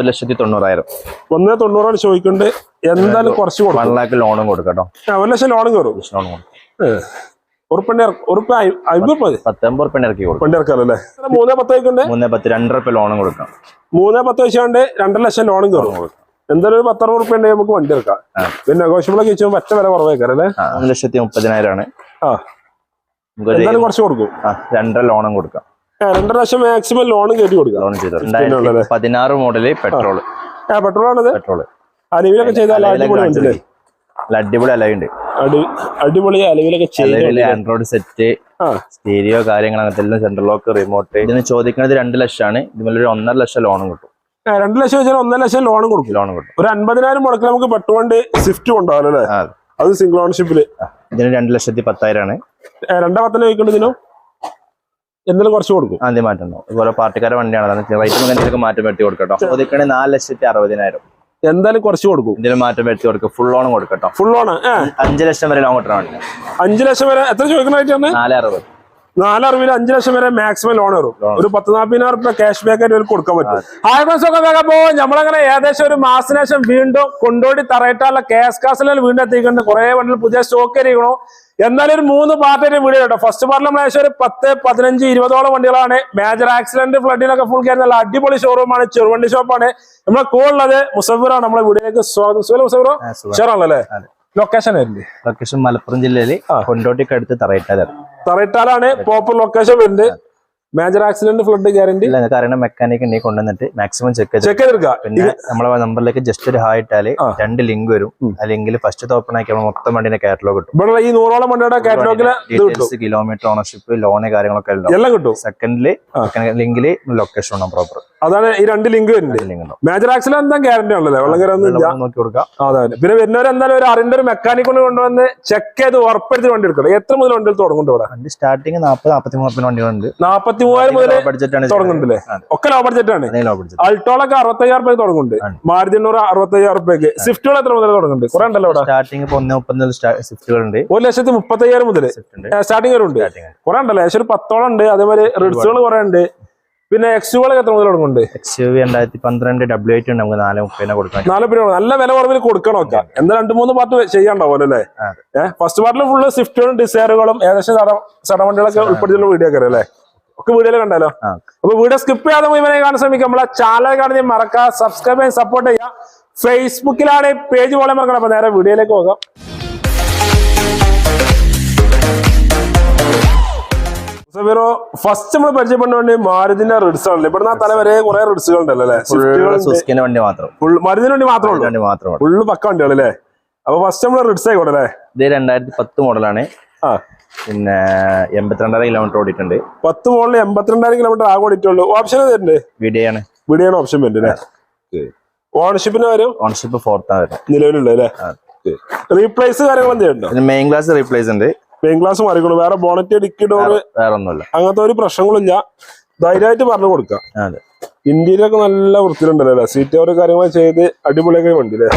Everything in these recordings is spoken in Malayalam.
ഒരു ലക്ഷത്തി തൊണ്ണൂറായിരം. ഒന്നേ തൊണ്ണൂറാണ് ചോദിക്കുന്നുണ്ട് എന്തായാലും കുറച്ച് കൊടുക്കും. വൺ ലാക്ക് ലോണും കൊടുക്കട്ടോ. ഒരു ലക്ഷം ലോണും കയറും ലോണും കൊടുക്കും. ഉറുപ്പണ്ടി ഉറുപ്പ് അമ്പത് മതി. പത്തൊമ്പത് റുപ്യ ഇറക്കി കൊടുക്കും. വണ്ടി ഇറക്കാമല്ലോ അല്ലേ? മൂന്നേ പത്ത് വയ്ക്കുന്നുണ്ട് മൂന്ന് പത്ത് രണ്ടര ലോണും കൊടുക്കാം. മൂന്നേ പത്ത് വെച്ചാണ്ട് രണ്ടര ലക്ഷം ലോണും കയറും എന്തായാലും ഒരു പത്തറുപത് റുപ്യ ഉണ്ടെങ്കിൽ നമുക്ക് വണ്ടി എടുക്കാം. പിന്നെ നെഗോഷ്യബിളൊക്കെ വെച്ചാൽ പറ്റ വില കുറവേക്കാരം അല്ലേ? മൂന്ന് ലക്ഷത്തി മുപ്പതിനായിരം ആണ്. ആ. എന്തായാലും കുറച്ച് കൊടുക്കും. രണ്ടര ലോണും കൊടുക്കാം. രണ്ടര ലക്ഷം മാക്സിമം ലോൺ കയറ്റി കൊടുക്കാം. ലോൺ പതിനാറ് മോഡൽ പെട്രോൾ പെട്രോൾ ആണത്? പെട്രോൾ അലവിലൊക്കെ ചെയ്താൽ അടിപൊളി അലവുണ്ട്. അടി അടിപൊളി അലവിലൊക്കെ ആൻഡ്രോയിഡ് സെറ്റ് സ്റ്റീരിയോ കാര്യങ്ങൾ അങ്ങനത്തെ എല്ലാം സെൻട്രൽ ലോക്ക് റിമോട്ട് ഇതിന് ചോദിക്കുന്നത് രണ്ട് ലക്ഷമാണ്. ഇതിൽ ഒരു ഒന്നര ലക്ഷം ലോണും കിട്ടും. രണ്ട് ലക്ഷം വെച്ചാൽ ഒന്നര ലക്ഷം ലോണും കൊടുക്കും. ലോണും കിട്ടും ഒരു അൻപതിനായിരം മുടക്കി നമുക്ക് പെട്ടുകൊണ്ട് സ്വിഫ്റ്റ് കൊണ്ടുപോകാം അല്ലേ? അത് സിംഗിൾ ഓണർഷിപ്പിൽ ഇതിന് രണ്ട് ലക്ഷത്തി പത്തായിരമാണ് രണ്ടാം പത്തിന് വയ്ക്കേണ്ടത് ഇതിനോ? എന്തെങ്കിലും കുറച്ച് കൊടുക്കും. ആദ്യം മാറ്റുന്നു ഇതുപോലെ പാർട്ടിക്കാരുടെ വണ്ടിയാണ്. റൈറ്റ് എന്തെങ്കിലും മാറ്റം വരുത്തി കൊടുക്കട്ടോ ചോദിക്കണേ നാല് ലക്ഷത്തി അറുപതിനായിരം. എന്തായാലും കുറച്ച് കൊടുക്കും. ഇതിന് മാറ്റം വരുത്തി കൊടുക്കും ഫുൾ ഓൺ കൊടുക്കട്ടോ ഫുൾ ഓൺ അഞ്ചു അഞ്ച് ലക്ഷം വരെ ലോൺ കിട്ടണ വണ്ടി അഞ്ച് ലക്ഷം വരെ എത്ര ചോദിക്കണായിട്ടാണ് നാല് അറുപത്. നാലറിവിൽ അഞ്ചു ലക്ഷം വരെ മാക്സിമം ലോൺ വരും. ഒരു പത്ത് നാൽപ്പതിനായിരം റുപ്യ ക്യാഷ് ബാക്ക് ആയിട്ട് കൊടുക്കാൻ പറ്റും. ഹായ് ഫ്രണ്ട്സ് ഒക്കെ വേഗപ്പോ നമ്മളങ്ങനെ ഏകദേശം ഒരു മാസത്തിന് ശേഷം വീണ്ടും കൊണ്ടോടി തറയിട്ടാലുള്ള കേസ് കാസിലെ വീണ്ടും എത്തിക്കുന്നുണ്ട് കുറെ വണ്ടികൾ പുതിയ സ്റ്റോക്ക് ഇരിക്കണു. എന്നാലും ഒരു മൂന്ന് പാർട്ടിയുടെ വീഡിയോ കേട്ടോ. ഫസ്റ്റ് പാർട്ടിൽ നമ്മൾ ഏകദേശം ഒരു പത്ത് പതിനഞ്ച് ഇരുപതോളം വണ്ടികളാണ്. മേജർ ആക്സിഡന്റ് ഫ്ലഡിനൊക്കെ ഫുൾ കയറി നല്ല അടിപൊളി ഷോറൂമാണ് ചെറുവണ്ടി ഷോപ്പാണ് നമ്മളെ കൂടുതലുള്ളത് മുസഫറാണ് നമ്മളെ വീഡിയോയിലേക്ക് സ്വാഗതം. സുഹല മുസഫിറോ ഷെയറാണല്ലേ ലൊക്കേഷൻ ആയിരുന്നു ലൊക്കേഷൻ മലപ്പുറം ജില്ലയിൽ കൊണ്ടോട്ടിക്ക് അടുത്ത് തറയിട്ടാലാണ്. തറയിട്ടാലാണ് പോപ്പുലർ ലൊക്കേഷൻ വരുന്നത്. മേജർ ആക്സിഡന്റ് ഫ്ലഡ് ഗ്യാരണ്ടി ഇല്ല കാരണം മെക്കാനിക് ഉണ്ടെങ്കിൽ കൊണ്ടുവന്നിട്ട് മാക്സിമം ചെക്ക് ചെക്ക് ചെയ്തെടുക്കുക. പിന്നെ നമ്മളെ നമ്പറിലേക്ക് ജസ്റ്റ് ഒരു ഹായ് ഇട്ടാൽ രണ്ട് ലിങ്ക് വരും. ആ ലിങ്കിൽ ഫസ്റ്റ് ഓപ്പൺ ആക്കി നമ്മൾ മൊത്തം വണ്ടിന്റെ കാറ്റലോഗ് കിട്ടും. ഇവിടെ ഈ നൂറോളം വണ്ടിയുടെ കാറ്റലോഗിൽ ഡീറ്റെയിൽസ് കിലോമീറ്റർ ഓണർഷിപ്പ് ലോണ് കാര്യങ്ങളൊക്കെ എല്ലാം. കിട്ടും. സെക്കൻഡിൽ ലിങ്കിൽ ലൊക്കേഷൻ ഉണ്ടാവും പ്രോപ്പർ അതാണ് ഈ രണ്ട് ലിങ്ക് വരുന്നത്. മേജർ ആക്സിഡന്റ് എന്താ ഗ്യാരണ്ടി ഉള്ളല്ലേ വെള്ളം നോക്കി കൊടുക്കാം. അതെ പിന്നെ വരുന്നവരെന്തായാലും ഒരു അറിന്റെ ഒരു മെക്കാനിക് കൊണ്ട് കൊണ്ടുവന്ന് ചെക്ക് ചെയ്ത് ഉറപ്പെടുത്തി വണ്ടി എടുക്കണം. എത്ര മുതൽ വണ്ടികൾ തുടങ്ങുന്നുണ്ട് ഇവിടെ? സ്റ്റാർട്ടിങ് നാൽപ്പത് നാൽപ്പത്തി മൂന്ന് വണ്ടികളുണ്ട്. നാപ്പത്തി മൂവായിരം മുതൽ തുടങ്ങുന്നുണ്ടല്ലേ? ഒക്കെ ലോ ബഡ്ജറ്റ് ആണ്. അൾട്ടോളൊക്കെ അൾട്ടോളൊക്കെ അറുപത്തയ്യായിരം രൂപ തുടങ്ങുന്നുണ്ട്. മാരുതി എണ്ണൂറ് അറുപത്തയ്യായിരം രൂപയ്ക്ക് സ്വിഫ്റ്റുകൾ എത്ര മുതൽ തുടങ്ങുന്നുണ്ട്? കുറെ ഉണ്ടല്ലോ ഇവിടെ മുപ്പത്തി സ്വിഫ്റ്റുകൾ ഉണ്ട് ഒരു ലക്ഷത്തി മുപ്പത്തയ്യായിരം മുതൽ സ്വിഫ്റ്റ് ഉണ്ട്. സ്റ്റാർട്ടിംഗ് വരെ ഉണ്ട്. കുറെ ഉണ്ടല്ലോ. ഏകദേശം ഒരു പത്തോളം ഉണ്ട്. അതേപോലെ റിഡ്സുകൾ കുറെ ഉണ്ട്. പിന്നെ എക്സുകൾ എത്ര മുതൽ തുടങ്ങുന്നുണ്ട്? എക്സ് രണ്ടായിരത്തി പന്ത്രണ്ട് ഡബ്ല്യു എയ്റ്റ് ഉണ്ട്. നമുക്ക് നാല് മുപ്പതിനെ കൊടുക്കാം നാല് പേര് നല്ല വില കുറവിൽ കൊടുക്കണം ഒക്കെ. എന്താ രണ്ട് മൂന്ന് പാർട്ട് ചെയ്യാണ്ടാവും അല്ലേ? ഫസ്റ്റ് പാർട്ടിൽ ഫുള്ള് സ്വിഫ്റ്റുകളും ഡിസൈറുകളും ഏകദേശം സടവണ്ടികളൊക്കെ ഉൾപ്പെടുത്തിയുള്ള വീഡിയോ ഒക്കെ അല്ലേ? ഒക്കെ വീഡിയോയിൽ കണ്ടല്ലോ. അപ്പൊ വീഡിയോ സ്കിപ്പ് ചെയ്യാതെ മുഴുവനെ കാണാൻ ശ്രമിക്കുക. നമ്മളെ ചാനൽ കാണുന്ന മറക്കുക സബ്സ്ക്രൈബ് ചെയ്യാൻ സപ്പോർട്ട് ചെയ്യാം ഫേസ്ബുക്കിലാണ് പേജ് പോലെ മറക്കണം അപ്പൊ നേരെ വീഡിയോയിലേക്ക് പോകാം. ഫസ്റ്റ് നമ്മൾ പരിചയപ്പെടുന്ന മാരുതിന്റെ റിഡ്സ് ആണല്ലോ. ഇവിടുന്ന് തല വരെ കുറെ റിഡ്സുകൾ ഉണ്ടല്ലോ അല്ലേ? വണ്ടി മാത്രം. വേണ്ടി മാത്രമേ ഉള്ളൂ. വണ്ടി ഫുള്ള് പക്ക വണ്ടികൾ അല്ലേ അപ്പൊ ഫസ്റ്റ് നമ്മൾ റിഡ്സ് ആയിക്കോട്ടെ ഇത് രണ്ടായിരത്തി പത്ത് മോഡലാണ് ആ. പിന്നെ എൺപത്തിരണ്ടര കിലോമീറ്റർ ഓടിയിട്ടുണ്ട്. പത്ത് മോളിൽ എൺപത്തിരണ്ടായിരം കിലോമീറ്റർ ആകെ ഓടിയിട്ടുള്ളൂ. ഓപ്ഷൻ തരുന്നുണ്ട് വിഡിയാണ് വിഡിയാണ് ഓപ്ഷൻ വരുന്നത് ഓണർഷിപ്പിന് വരും ഓൺഷിപ്പ് ഫോർത്താണ് വരും. നിലവിലുള്ള അല്ലേ? റീപ്ലേസ് കാര്യങ്ങൾ എന്ത് ചെയ്യണ്ടോ പിന്നെ മെയിൻ ക്ലാസ് റീപ്ലേസ് ഉണ്ട്. മെയിൻ ക്ലാസ് മാറിക്കണം വേറെ ബോണറ്റ് ഡിക്കി ഡോറ് വേറെ ഒന്നുമില്ല. അങ്ങനത്തെ ഒരു പ്രശ്നങ്ങളില്ല. ധൈര്യമായിട്ട് പറഞ്ഞു കൊടുക്കാം ഇന്ത്യയിലൊക്കെ നല്ല വൃത്തിയിലുണ്ടല്ലോ അല്ലേ? സീറ്റ് ഓരോ കാര്യങ്ങൾ ചെയ്ത് അടിപൊളിയൊക്കെ വണ്ടി അല്ലേ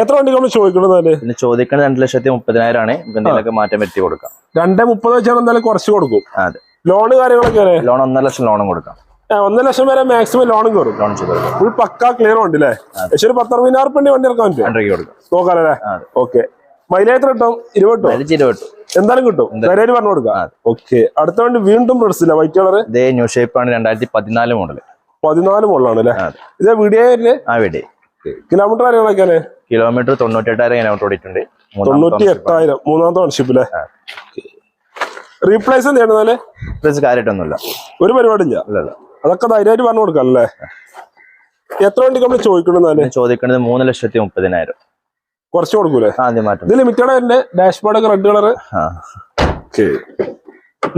എത്ര വണ്ടി ചോദിക്കുന്നത് പിന്നെ ചോദിക്കുന്നത് രണ്ട് ലക്ഷത്തി മുപ്പതിനായിരം ആണ്. എന്തെങ്കിലുമൊക്കെ മാറ്റം വരുത്തി കൊടുക്കാം. രണ്ടേ മുപ്പത് വെച്ചാൽ എന്തായാലും കുറച്ച് കൊടുക്കും. അതെ. ലോണ് കാര്യങ്ങളൊക്കെ ലോൺ ഒന്നര ലക്ഷം ലോണും കൊടുക്കാം. ഒന്നര ലക്ഷം വരെ മാക്സിമം ലോണും കയറും. ലോൺ ഫുൾ പക്ക ക്ലിയർ ഉണ്ട് അല്ലേ? പക്ഷെ ഒരു പത്തറുപതിനായിരം റുപ്യ വണ്ടി ഇറക്കാൻ പറ്റും നോക്കാനല്ലേ അല്ലേ ഓക്കെ. മൈലേജ് എത്ര കിട്ടും? ഇരുപത് എന്തായാലും കിട്ടും. നേരെ പറഞ്ഞു കൊടുക്കാം. ഓക്കെ. അടുത്ത വണ്ടി വീണ്ടും ഡ്രസ്സില്ല വൈറ്റ് കളർ ഇതേ ന്യൂ ഷേപ്പ് ആണ് രണ്ടായിരത്തി പതിനാല് മോഡൽ പതിനാല് മോഡലാണ് അല്ലേ ഇതേ വീഡിയോ ആ വീഡിയോ കിലോമീറ്റർ കാര്യങ്ങളൊക്കെയാണ് കിലോമീറ്റർ തൊണ്ണൂറ്റെട്ടായിരം കിലോമീറ്റർ ഓടിയിട്ടുണ്ട്. തൊണ്ണൂറ്റി. എട്ടായിരം മൂന്നാമത്തെ ഓൺഷിപ്പ് അല്ലേ. റീപ്ലേസ് എന്ത് ചെയ്യണമെന്നാൽ ഇത്രയും കാര്യമായിട്ടൊന്നുമില്ല. ഒരു ഇല്ലല്ല അതൊക്കെ ധൈര്യമായിട്ട് പറഞ്ഞു കൊടുക്കാം അല്ലേ എത്ര വണ്ടി നമ്മൾ ചോദിക്കണമെന്നാൽ ചോദിക്കുന്നത് മൂന്ന് ലക്ഷത്തി മുപ്പതിനായിരം. കുറച്ച് കൊടുക്കൂലേ? ആദ്യം മാറ്റം. ഇത് ലിമിറ്റഡ് ഡാഷ്ബോർഡ് ഒക്കെ റെഡ് കളർ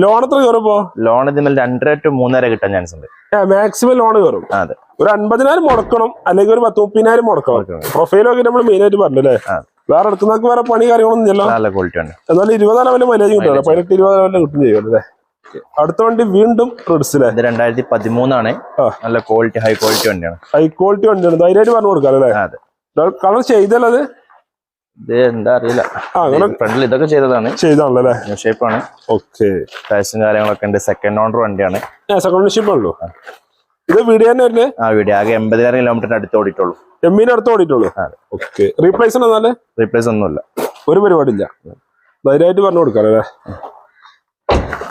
ലോൺ എത്ര കയറുമ്പോ ലോൺ ഇതിന് രണ്ടര ടു മൂന്നര കിട്ടാൻ ചാൻസ് ഉണ്ട്. മാക്സിമം ലോൺ കയറും. അതെ. ഒരു അൻപതിനായിരം മുടക്കണം അല്ലെങ്കിൽ ഒരു പത്ത് മുപ്പതിനായിരം മുടക്കണം. പ്രൊഫൈലൊക്കെ നമ്മൾ മെയിൻ ആയിട്ട് പറഞ്ഞല്ലേ? അല്ലേ വേറെ എടുക്കുന്നവർക്ക് വേറെ പണി കാര്യങ്ങളൊന്നും നല്ല ക്വാളിറ്റി ആണ്. എന്നാലും ഇരുപതാം ലെവൽ മൈലേജ് കിട്ടുമല്ലോ പതിനെട്ട് ഇരുപത് ലെവലിൽ കിട്ടും ചെയ്യും അല്ലേ? അടുത്ത വണ്ടി വീണ്ടും റിഡ്സിലെ രണ്ടായിരത്തി പതിമൂന്നാണ്. നല്ല ക്വാളിറ്റി ഹൈ ക്വാളിറ്റി വണ്ടിയാണ്. ഹൈ ക്വാളിറ്റി വണ്ടിയാണ്. ധൈര്യമായിട്ട് പറഞ്ഞു കൊടുക്കാം അല്ലേ? കളർ ചെയ്തല്ലോ എന്താ അറിയില്ല. ആ അങ്ങനെ ഫ്രണ്ടിൽ ഇതൊക്കെ ചെയ്തതാണ്. ചെയ്താണല്ലോ അല്ലേ? ന്യൂ ഷേപ്പ് ആണ്. ഓക്കെ. ടയർസും കാര്യങ്ങളൊക്കെ ഉണ്ട്. സെക്കൻഡ് ഓണർ വണ്ടിയാണ്. സെക്കൻഡ് ഷിപ്പ് ഉള്ളൂ ഇത് വീഡിയോ തന്നെ വരുന്നത് ആ വീഡിയോ ആകെ എൺപതിനായിരം കിലോമീറ്ററിന് അടുത്ത് ഓടിയിട്ടുള്ളൂ. എമ്മിന് അടുത്ത് ഓടിയിട്ടുള്ളൂ? അതെ. ഓക്കെ. റീപ്ലേസ് എന്നാൽ? റീപ്ലേസ് ഒന്നുമില്ല ഒരു പരിപാടിയില്ല. ധൈര്യമായിട്ട് പറഞ്ഞു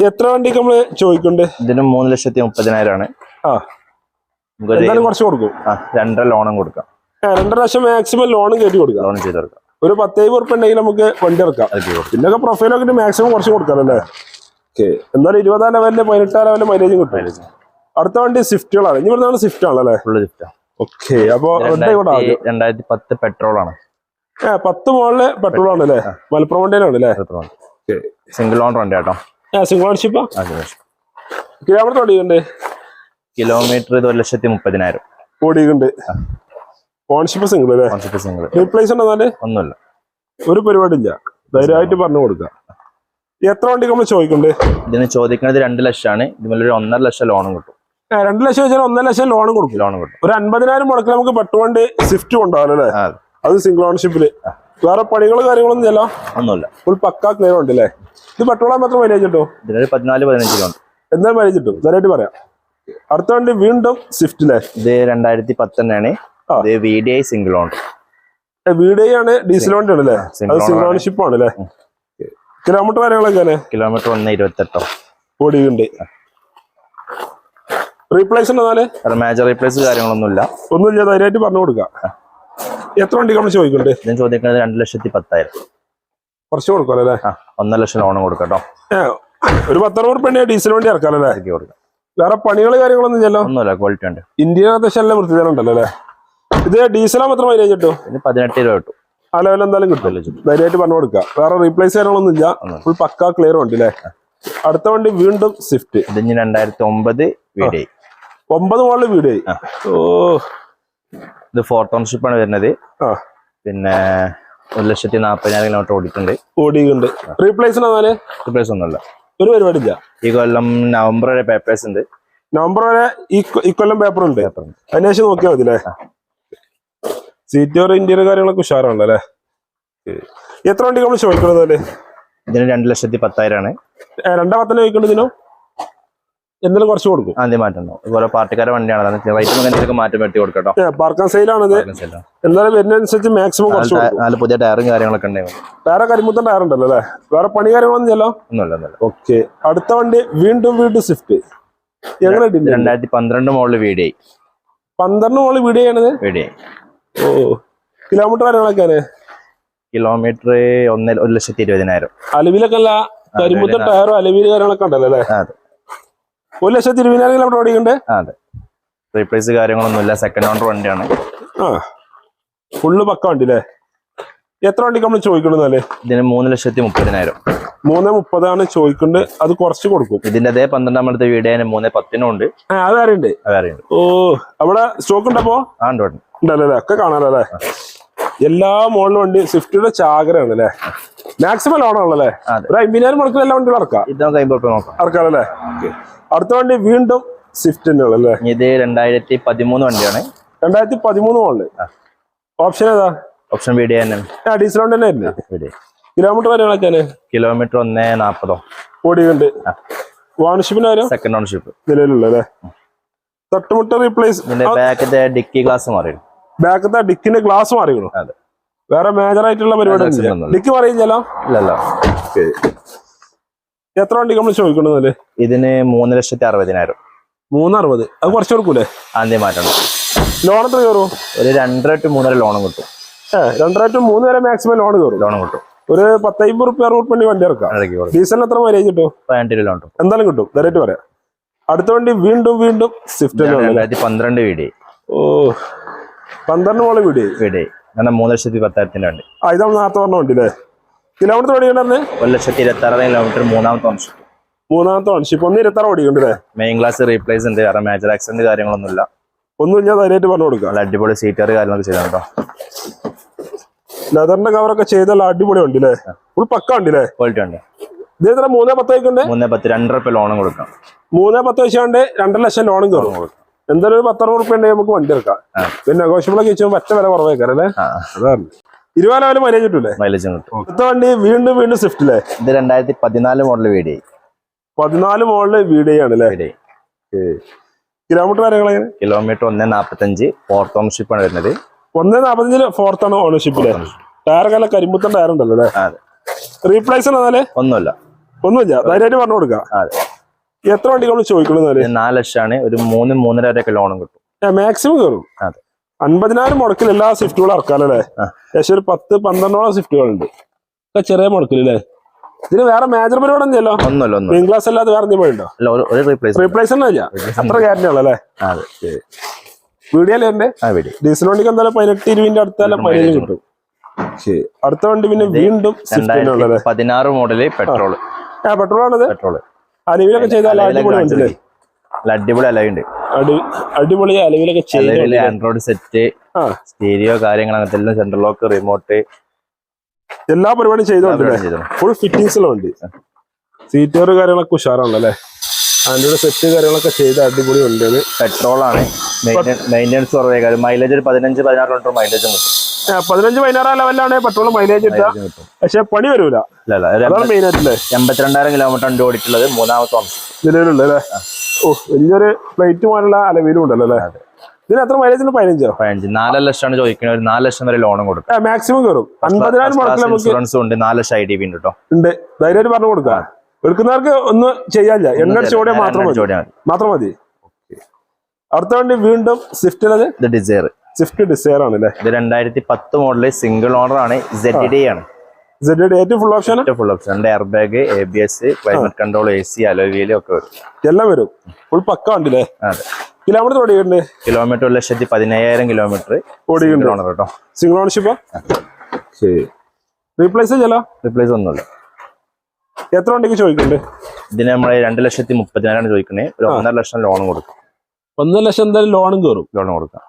എത്ര വണ്ടിക്ക് നമ്മൾ ചോദിക്കണ്ട് ഇതിന് മൂന്ന് ലക്ഷത്തി മുപ്പതിനായിരമാണ് ആ. കുറച്ച് കൊടുക്കും. ആ രണ്ടര ലോണും കൊടുക്കാം. രണ്ടര ലക്ഷം മാക്സിമം ലോണും കയറ്റി കൊടുക്കാം. ലോൺ ചെയ്ത് കൊടുക്കാം. ഒരു പത്തേഴ് ഉറുപ്പ് ഉണ്ടെങ്കിൽ നമുക്ക് വണ്ടി ഇറക്കാം പിന്നൊക്കെ പ്രൊഫൈലൊക്കെ മാക്സിമം കുറച്ച് കൊടുക്കാം അല്ലേ ഓക്കെ എന്നാലും ഇരുപതാം ലെവലിൽ പതിനെട്ടാം ലെവലിൽ മൈലേജും കിട്ടും. അടുത്ത വണ്ടി സ്വിഫ്റ്റുകളാണ്. ഇനി പറഞ്ഞാൽ സ്വിഫ്റ്റ് ആണല്ലേ? ഓക്കെ അപ്പൊ രണ്ടായിരത്തി പത്ത് പെട്രോൾ ആണ്. ഏ പത്ത് മുകളിൽ പെട്രോൾ ആണ് അല്ലേ മലപ്പുറം വണ്ടിയിലാണ് അല്ലേ സിംഗിൾ ഓണർ ഉണ്ട് കേട്ടോ സിംഗിൾ ശരി. കിലോമീറ്റർ ഓടിയുണ്ട് കിലോമീറ്റർ ഇത് ഒരു ലക്ഷത്തി മുപ്പതിനായിരം. ഓടിക്കണ്ട് ഓൺഷിപ്പ് സിംഗിൾ അല്ലേ? കോൺസെപ്റ്റ് സിംഗിൾ റീപ്ലേസ് ഉണ്ടെന്നാൽ ഒന്നുമില്ല. ഒരു പരിപാടി ഇല്ല ധൈര്യമായിട്ട് പറഞ്ഞു കൊടുക്കാം. എത്ര വണ്ടി നമ്മൾ ചോദിക്കണ്ടേ ഇതിന് ചോദിക്കുന്നത് രണ്ട് ലക്ഷമാണ്. ഇതുപോലെ ഒരു ഒന്നര ലക്ഷം ലോണും കിട്ടും. രണ്ട് ലക്ഷം വെച്ചാൽ ഒന്നര ലക്ഷം ലോണും കൊടുക്കും. ലോണും കിട്ടും. ഒരു അൻപതിനായിരം മുടക്കി നമുക്ക് പെട്ടുകൊണ്ട് സ്വിഫ്റ്റ് കൊണ്ടുപോകാം അല്ലേ? അത് സിംഗിൾ ഓൺഷിപ്പിൽ വേറെ പണികളോ കാര്യങ്ങളൊന്നും ഇല്ലല്ലോ? ഒന്നുമില്ല. ഫുൾ പക്കാ ക്ലിയർ ഉണ്ട് അല്ലേ? ഇത് പെട്രോളാൻ മാത്രം മൈലേജ് കിട്ടും? ഇതിനൊരു പതിനാല് പതിനഞ്ച് കിലോമീറ്റർ എന്തായാലും മൈലേജ് കിട്ടും? ധൈര്യമായിട്ട് പറയാം. അടുത്ത വണ്ടി വീണ്ടും സ്വിഫ്റ്റ് അല്ലേ ഇത് രണ്ടായിരത്തി പത്ത് തന്നെയാണ്. ആ. ഇത് V D I single owner video ആണ് ഡീസൽ വണ്ടി ആണ് അല്ലേ സിംഗിൾ ആണ്. ഓൺഷിപ്പ് ആണല്ലേ? അല്ലേ കിലോമീറ്റർ കാര്യങ്ങളൊക്കെ കിലോമീറ്റർ ഒന്ന് ഇരുപത്തെട്ടോ. ഓടിയുണ്ട് റീപ്ലേസ് കാരണം മേജർ റീപ്ലേസ് കാര്യങ്ങളൊന്നുമില്ല. ഒന്നുമില്ല ധൈര്യമായിട്ട് പറഞ്ഞു കൊടുക്കാം. എത്ര വണ്ടി നമ്മൾ ചോദിക്കണ്ടേ ഞാൻ ചോദിക്കുന്നത് രണ്ട് ലക്ഷത്തി പത്തായിരം. കുറച്ച് കൊടുക്കാം അല്ലേ ഒന്നര ലക്ഷം ലോണും കൊടുക്കട്ടോ. കേട്ടോ ഒരു പത്തറുപത് റുപ്യ ഡീസൽ വണ്ടി ഇറക്കാം അല്ലേ കൊടുക്കാം. വേറെ പണികൾ കാര്യങ്ങളൊന്നും ഇല്ലല്ലോ? ഒന്നുമില്ല ക്വാളിറ്റി ഉണ്ട്. ഇന്ത്യൻ അത്യാവശ്യം എല്ലാം വൃത്തിതരം ഉണ്ടല്ലോ അല്ലേ? ഇത് ഡീസലാ മാത്രം മൈലേജ് കിട്ടും? പതിനെട്ട് രൂപ കിട്ടും. ആ ലെവൽ എന്തായാലും കിട്ടും. ധൈര്യമായിട്ട് പറഞ്ഞു കൊടുക്കുക. വേറെ റീപ്ലേസ് ചെയ്യാനൊന്നും ഇല്ല. ഫുൾ പക്ക ക്ലിയർ ഉണ്ട് അല്ലേ അടുത്ത വണ്ടി വീണ്ടും സ്വിഫ്റ്റ് ഇതിന് രണ്ടായിരത്തി ഒമ്പത് വീട് ഒമ്പത് മോളിൽ വീട് ഓ. ഇത് ഫോർ ഓണർഷിപ്പ് ആണ് വരുന്നത്. പിന്നെ ഒരു ലക്ഷത്തി നാൽപ്പതിനായിരം കിലോമീറ്റർ ഓടിയിട്ടുണ്ട്. ഓടിയിട്ടുണ്ട്. റീപ്ലേസ് റീപ്ലേസ് ഒന്നുമില്ല ഒരു പരിപാടി ഇല്ല ഈ കൊല്ലം നവംബർ വരെ പേപ്പേഴ്സ് ഉണ്ട്. നവംബർ വരെ ഈ കൊല്ലം ഉണ്ട്. പേപ്പർ ഉണ്ട്. അതിനുശേഷം നോക്കിയാൽ മതി അല്ലേ സീറ്റ് ഓർ ഇന്ത്യയുടെ കാര്യങ്ങളൊക്കെ ഉഷാറാണല്ലോ അല്ലേ? എത്ര വണ്ടി നമ്മൾ ചോദിക്കണത് അല്ലേ ഇതിന് രണ്ട് ലക്ഷത്തി പത്തായിരമാണ് രണ്ടാം പത്തന്നെ ചോദിക്കേണ്ടത് ഇതിനോ? എന്തെങ്കിലും കുറച്ച് കൊടുക്കും. ആദ്യം മാറ്റുന്നു ഇതുപോലെ പാർട്ടിക്കാരെ വണ്ടിയാണ്. റേറ്റ് മാറ്റം വെട്ടി കൊടുക്കട്ടോ. പാർക്കാൻ സെയിലാണിത് എന്തായാലും വരുന്നതനുസരിച്ച് മാക്സിമം കുറച്ച് നല്ല നാല് പുതിയ ടയറും കാര്യങ്ങളൊക്കെ ഉണ്ടായിരുന്നു. വേറെ കരിമുത്തൻ ടയർ ഉണ്ടല്ലോ അല്ലേ? വേറെ പണി കാര്യങ്ങളൊന്നും ചെല്ലോ ഒന്നുമില്ല ഓക്കെ. അടുത്ത വണ്ടി വീണ്ടും വീണ്ടും സ്വിഫ്റ്റ് എങ്ങനെ രണ്ടായിരത്തി പന്ത്രണ്ട് മോളിൽ വീഡിയോ പന്ത്രണ്ട് മോളിൽ വീഡിയോ ആണത്? വീഡിയോ ഓ. കിലോമീറ്റർ കാര്യങ്ങളൊക്കെയാണ്? കിലോമീറ്റർ ഒന്ന് ഒരു ലക്ഷത്തി ഇരുപതിനായിരം. അലവിലൊക്കെ അല്ല കരിമുത്തൻ ടയറും അലവിൽ കാര്യങ്ങളൊക്കെ ഉണ്ടല്ലോ അല്ലേ? അതെ. ഒരു ലക്ഷത്തി ഇരുപതിനായിരം കിലോമീറ്റർ ഓടിക്കണ്ടേ? അതെ. റീപ്ലേസ് കാര്യങ്ങളൊന്നുമില്ല സെക്കൻഡ് ഓണർ വണ്ടിയാണ്. ആ. ഫുള്ള് പക്ക വണ്ടി അല്ലേ? എത്ര വണ്ടിക്ക് നമ്മൾ ചോദിക്കണമെന്നല്ലേ ഇതിന് മൂന്ന് ലക്ഷത്തി മുപ്പതിനായിരം. മൂന്ന് മുപ്പതാണ് ചോദിക്കുന്നത് അത് കുറച്ച് കൊടുക്കും. ഇതിന്റെ അതേ പന്ത്രണ്ടാമത്തെ വീഡിയോ മൂന്ന് പത്തിനും ഉണ്ട്. ആ അത് അറിയണ്ടേ അത് വേറെ ഉണ്ട് ഓ അവിടെ സ്റ്റോക്ക് ഉണ്ടപ്പോ? ആ ഉണ്ട്. ഉണ്ടല്ലോ? ഒക്കെ കാണാലോ അല്ലേ? എല്ലാ മോഡലും വണ്ടി സ്വിഫ്റ്റിയുടെ ചാകരയാണ് അല്ലേ? മാക്സിമം ലോണാണല്ലേ. ഒരു അമ്പതിനായിരം മണിക്കൂർ എല്ലാ വണ്ടികളും ഇറക്കാം ഇറക്കാമല്ലേ അടുത്ത വണ്ടി വീണ്ടും സ്വിഫ്റ്റ് തന്നെയാണ് അല്ലേ? ഇത് രണ്ടായിരത്തി പതിമൂന്ന് വണ്ടിയാണ്. രണ്ടായിരത്തി പതിമൂന്ന് മോഡൽ ഓപ്ഷൻ ഏതാ? ഓപ്ഷൻ വീഡിയോ തന്നെ ആ ഡീസൽ വണ്ടി തന്നെ ആയിരുന്നു. കിലോമീറ്റർ കാര്യങ്ങളൊക്കെ കിലോമീറ്റർ ഒന്ന് നാൽപ്പതോ ഓടിയുണ്ട് വാണിഷിപ്പിന് കാര്യം? സെക്കൻഡ് ഓണർഷിപ്പ് നിലവിലുള്ള അല്ലേ? തട്ടുമുട്ട റീപ്ലേസ് ഇതിന്റെ ബാക്കത്തെ ഡിക്കി ഗ്ലാസ് മാറി ബാക്കത്തെ ഡിക്കിന്റെ ഗ്ലാസ് മാറിയുള്ളു അതെ. വേറെ മേജർ ആയിട്ടുള്ള പരിപാടി. ഡിക്ക് പറയില്ലല്ലോ ഇല്ലല്ല. എത്ര വണ്ടി നമ്മൾ ചോദിക്കണമെന്നല്ലേ ഇതിന് മൂന്ന് ലക്ഷത്തി അറുപതിനായിരം. മൂന്നറുപത്. അത് കുറച്ച് കൊടുക്കൂലേ? ആദ്യം മാറ്റണം. ലോൺ എത്ര കയറും? ഒരു രണ്ടര ടു മൂന്നര ലോണും കിട്ടും. രണ്ടര ടു മൂന്ന് വരെ മാക്സിമം ലോൺ കയറും. ലോണും കിട്ടും. ഒരു പത്തയ്യൂർ റുപ്യ അറുപത് വണ്ടി വണ്ടി ഇറക്കാം. ഡീസൽ ഡീസലിന് എത്ര മൈലേജ് കിട്ടും? ലോൺ കിട്ടും. എന്തായാലും കിട്ടും. ഡയറക്റ്റ് പറയാം. അടുത്ത വണ്ടി വീണ്ടും വീണ്ടും സ്വിഫ്റ്റ് പന്ത്രണ്ട് വീടി ഓ. പന്ത്രണ്ട് മോളെ വീട്? വീട്. മൂന്ന് ലക്ഷത്തി പത്തായിരത്തിന്റെ വണ്ടി. ആ ഇതാണ് നേരത്തെ പറഞ്ഞ വണ്ടി അല്ലേ? കിലോമീറ്റർ ഓടിക്കണ്ടേ ഒരു ലക്ഷത്തി ഇരുപത്തി ആറ് കിലോമീറ്റർ മൂന്നാമത്തെ വർഷം മൂന്നാമത്തെ വർഷം ഒന്ന് ഇരുപത്താറ് ആറ് ഓടിക്കണ്ടേ മെയിൻ ക്ലാസ് റീപ്ലേസ് ഉണ്ട്. കാരണം മേജർ ആക്സിഡന്റ് കാര്യങ്ങളൊന്നുമില്ല. ഒന്നും ഞാൻ ധൈര്യമായിട്ട് പറഞ്ഞു കൊടുക്കാം നല്ല അടിപൊളി സീറ്റർ കാര്യങ്ങളൊക്കെ ചെയ്താൽ കേട്ടോ ലെതറിന്റെ കവറൊക്കെ ചെയ്തല്ല അടിപൊളി ഉണ്ട് അല്ലേ? ഫുൾ പക്ക ഉണ്ട് അല്ലേ? ക്വാളിറ്റി ഉണ്ട് ഇതേ മൂന്നേ പത്ത് വയ്ക്കണ്ടേ മൂന്ന് പത്ത് രണ്ടര ലോണും കൊടുക്കാം. മൂന്നേ പത്ത് വെച്ചാണ്ട് രണ്ടര ലക്ഷം ലോണും കയറും എന്തായാലും ഒരു പത്തറുപത് റുപ്യ ഉണ്ടെങ്കിൽ നമുക്ക് വണ്ടി എടുക്കാം. പിന്നെ നെഗോഷ്യബിളൊക്കെ വെച്ചാൽ പറ്റ വില കുറവേക്കാരം അല്ലേ? അതാണ്. ഇരുപതിനായാലും മൈലേജ് കിട്ടൂലേ? മൈലേജ് കിട്ടും. അടുത്ത വണ്ടി വീണ്ടും വീണ്ടും സ്വിഫ്റ്റ് അല്ലേ ഇത് രണ്ടായിരത്തി പതിനാല് മോഡൽ വീട് പതിനാല് മോഡൽ വീഡിയോ കിലോമീറ്റർ കാര്യങ്ങൾ എങ്ങനെ? കിലോമീറ്റർ ഒന്ന് നാപ്പത്തഞ്ച് ഫോർത്ത് ഓണർഷിപ്പ് ആണ് വരുന്നത്. ഒന്ന് നാപ്പത്തഞ്ചിൽ ഫോർത്ത് ആണ് ഓണർഷിപ്പിൽ ടയറൊക്കെ അല്ല കരിമ്പുത്തൻ ടയർ ഉണ്ടല്ലോ അല്ലേ റീപ്ലേസ് ഒന്നുമില്ല. ഒന്നുമില്ല. ധൈര്യമായിട്ട് പറഞ്ഞു കൊടുക്കാം. അതെ. എത്ര വണ്ടികൾ ഇത് നാല് ലക്ഷമാണ്. ഒരു മൂന്ന് മൂന്നര വരെയൊക്കെ ലോണും കിട്ടും. മാക്സിമം കയറും? അതെ. അൻപതിനായിരം മുടക്കിൽ എല്ലാ സ്വിഫ്റ്റുകളും ഇറക്കാമല്ലേ ആ. ഏകദേശം ഒരു പത്ത് പന്ത്രണ്ടോളം സ്വിഫ്റ്റുകളുണ്ട് ഒക്കെ ചെറിയ മുടക്കിലല്ലേ ഇതിന് വേറെ മേജർ പരിപാടി ഒന്നുമല്ലോ ഒന്നുമില്ല. ഒന്നും ക്ലാസ് അല്ലാതെ വേറെ എന്തെങ്കിലും ഉണ്ടോ? റീപ്ലേസ് അത്ര ഗ്യാരണ്ടി ഉള്ളല്ലേ ആ ഡീസൽ വണ്ടിക്ക് എന്തായാലും പതിനെട്ട് ഇരുപതിന്റെ അടുത്തല്ല മൈലേജ് കിട്ടും. ശരി. അടുത്ത വണ്ടി പിന്നെ വീണ്ടും പതിനാറ് മോഡൽ പെട്രോൾ ആ പെട്രോൾ ആണത്? പെട്രോൾ അലവിലൊക്കെ ചെയ്താൽ അടിപൊളി അടിപൊളി അലവുണ്ട് അടി അടിപൊളി അലവിലൊക്കെ ചെയ്ത. ആൻഡ്രോയിഡ് സെറ്റ് സ്റ്റീരിയോ കാര്യങ്ങൾ അങ്ങനത്തെ എല്ലാം സെൻട്രൽ ലോക്ക് റിമോട്ട് എല്ലാ പരിപാടിയും ചെയ്തോണ്ട് ചെയ്തു. ഫുൾ ഫിറ്റിങ്സിലുള്ള ഉണ്ട് സീറ്റോറ് കാര്യങ്ങളൊക്കെ ഉഷാറാണല്ലേ ആൻഡ്രോയിഡ് സെറ്റ് കാര്യങ്ങളൊക്കെ ചെയ്ത് അടിപൊളി ഉണ്ട് പെട്രോൾ ആണ്. മെയിന്റെനൻസ് കുറവേ കാര്യം മൈലേജ് ഒരു പതിനഞ്ച് പതിനാറ് കിലോമീറ്റർ മൈലേജ് കിട്ടും പതിനഞ്ച് പതിനാറ് ലെവലിലാണ് പെട്രോൾ മൈലേജ് കിട്ടുക. പക്ഷെ പണി വരൂല. അതാണ് മെയിൻ ആയിട്ടല്ലേ എൺപത്തിരണ്ടായിരം കിലോമീറ്റർ ഉണ്ട് ഓടിയിട്ടുള്ളത് മൂന്നാമത്തെ നിലവിലുണ്ട് അല്ലേ? ഓ വലിയൊരു പ്ലേറ്റ് പോലുള്ള അലവിലും ഉണ്ടല്ലോ അല്ലേ ഇതിന് എത്ര മൈലേജ് പതിനഞ്ചോ? പതിനഞ്ച്. നാല് ലക്ഷമാണ് ചോദിക്കുന്നത്. ഒരു നാല് ലക്ഷം വരെ ലോണും കൊടുക്കും. മാക്സിമം കയറും. അൻപതിനായിരം മുടക്കിൽ ഇൻഷുറൻസ് ഉണ്ട്. നാല് ലക്ഷം ഐ ഡി ഉണ്ട് കേട്ടോ ഉണ്ട്. ധൈര്യമായിട്ട് പറഞ്ഞു കൊടുക്കാം എടുക്കുന്നവർക്ക് ഒന്ന് ചെയ്യാല്ല എണ്ണ ചോടിയാൽ മാത്രം മതി. മാത്രം മതി. അടുത്ത വണ്ടി വീണ്ടും സ്വിഫ്റ്റിലത് ഡിസൈർ സ്വിഫ്റ്റ് ഡിസയർ ആണ് അല്ലേ? ഇത് രണ്ടായിരത്തി പത്ത് മോഡൽ സിംഗിൾ ഓണർ ആണ്. സെഡ് ഡി ആണ്. ഫുൾ ഓപ്ഷൻ ഫുൾ ഓപ്ഷൻ രണ്ട് air bag A B S climate control A C അലോവിയിലും ഒക്കെ വരും. എല്ലാം വരും. ഫുൾ പക്ക ഉണ്ടല്ലേ അതെ. കിലോമീറ്റർ ഓടിയുണ്ട് കിലോമീറ്റർ ഒരു ലക്ഷത്തി പതിനയ്യായിരം കിലോമീറ്റർ ഓടിയുണ്ട് ഓണർ കേട്ടോ. സിംഗിൾ ഓണർഷിപ്പ് ശരി. റീപ്ലേസ് ചെയ്യാലോ? റിപ്ലേസ് ഒന്നുമില്ല. എത്ര വണ്ടിക്ക് ചോദിക്കുന്നുണ്ട്? ഇതിന് നമ്മൾ രണ്ട് ലക്ഷത്തി ചോദിക്കുന്നത് ഒരു ഒന്നര ലക്ഷം ലോൺ കൊടുക്കും. ഒന്നര ലക്ഷം എന്തായാലും ലോണും കയറും ലോൺ കൊടുക്കാം.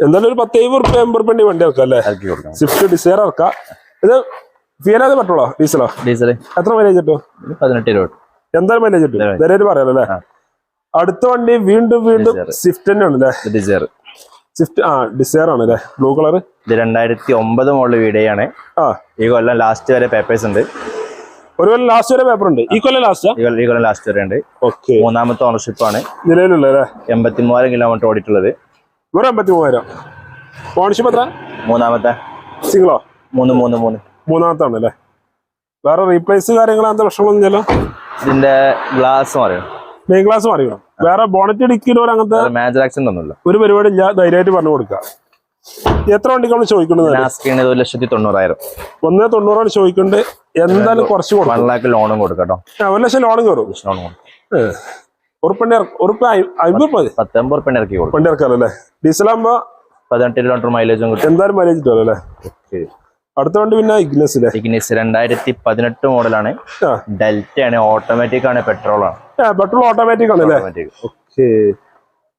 എന്തായാലും ഒരു പത്ത് എഴുപത് റുപ്യ എൺപത് റുപ്യ വണ്ടി ഇറക്കാം അല്ലേ? ഇറക്കി കൊടുക്കാം. സ്വിഫ്റ്റ് ഡിസയർ ഇറക്കാം. ഇത് ഫിയനാത് പെട്രോളോ ഡീസലോ ഡീസൽ എത്ര മൈലേജ് കിട്ടും? പതിനെട്ട് രൂപ എന്തായാലും മൈലേജ് കിട്ടും. അതെ. പറയാലോ അല്ലേ അടുത്ത വണ്ടി വീണ്ടും വീണ്ടും. സ്വിഫ്റ്റ് തന്നെ ഉണ്ട് അല്ലേ? ഡിസയർ സ്വിഫ്റ്റ് ആ ഡിസയർ ആണ് അല്ലേ? ബ്ലൂ കളർ ഇത് രണ്ടായിരത്തി ഒമ്പത് മോഡൽ വീഡിയോയാണ് ആ. ഈ കൊല്ലം ലാസ്റ്റ് വരെ പേപ്പേഴ്സ് ഉണ്ട്. ഒരു കൊല്ലം ലാസ്റ്റ് വരെ പേപ്പർ ഉണ്ട്. ഈ കൊല്ലം ലാസ്റ്റ് ഈ കൊല്ലം ലാസ്റ്റ് വരെ ഉണ്ട്. ഓക്കെ മൂന്നാമത്തെ ഓണർഷിപ്പ് ആണ്. നിലവിലുള്ള അല്ലേ? എൺപത്തി മൂവായിരം കിലോമീറ്റർ ഓടിയിട്ടുള്ളത്. ഒരു അമ്പത്തി മൂവായിരം. ഓണർഷിപ്പ് എത്ര? മൂന്നാമത്തെ. സിംഗിളോ മൂന്ന് മൂന്ന് മൂന്ന്. മൂന്നാമത്താണ് അല്ലേ വേറെ റീപ്ലേസ് കാര്യങ്ങൾ അങ്ങനത്തെ പ്രശ്നങ്ങളൊന്നും ഇതിന്റെ ഗ്ലാസ് പറയും മെയിൻ ഗ്ലാസ് മാറിയോ? വേറെ ബോണറ്റ് ഡിക്കിനോർ അങ്ങനത്തെ മേജർ ആക്സിഡന്റ് ഒന്നുമില്ല ഒരു പരിപാടി ഇല്ല ധൈര്യമായിട്ട് പറഞ്ഞു കൊടുക്കുക. എത്ര വണ്ടിക്കാണ് ചോദിക്കുന്നത്? ഒരു ലക്ഷത്തി തൊണ്ണൂറായിരം. ഒന്ന് തൊണ്ണൂറാണ് ചോദിക്കുന്നത് എന്തായാലും കുറച്ച് വൺ കൊടുക്കും ലാക്ക് ലോണും കൊടുക്കാം കേട്ടോ. ഒരു ലക്ഷം ലോണും കയറും കൊടുക്കും. ഉറുപ്പണ്ടി ഉറുപ്പ് അമ്പത് പത്തൊമ്പത് റുപ്യ ഇറക്കി കൊടുക്കും. വണ്ടി ഇറക്കാലോ അല്ലേ? ഡീസലാകുമ്പോ പതിനെട്ട് കിലോമീറ്റർ മൈലേജും കിട്ടും. എന്തായാലും മൈലേജ് കിട്ടുമല്ലോ അല്ലേ? അടുത്ത വണ്ടി പിന്നെ ഇഗ്നസ് അല്ലേ ഇഗ്നിസ് രണ്ടായിരത്തി പതിനെട്ട് മോഡലാണ് ആ. ഡെൽറ്റ ആണ്. ഓട്ടോമാറ്റിക് ആണ്. പെട്രോൾ ആണ്. പെട്രോൾ ഓട്ടോമാറ്റിക് ആണ് അല്ലേ? ഓട്ടോമാറ്റിക്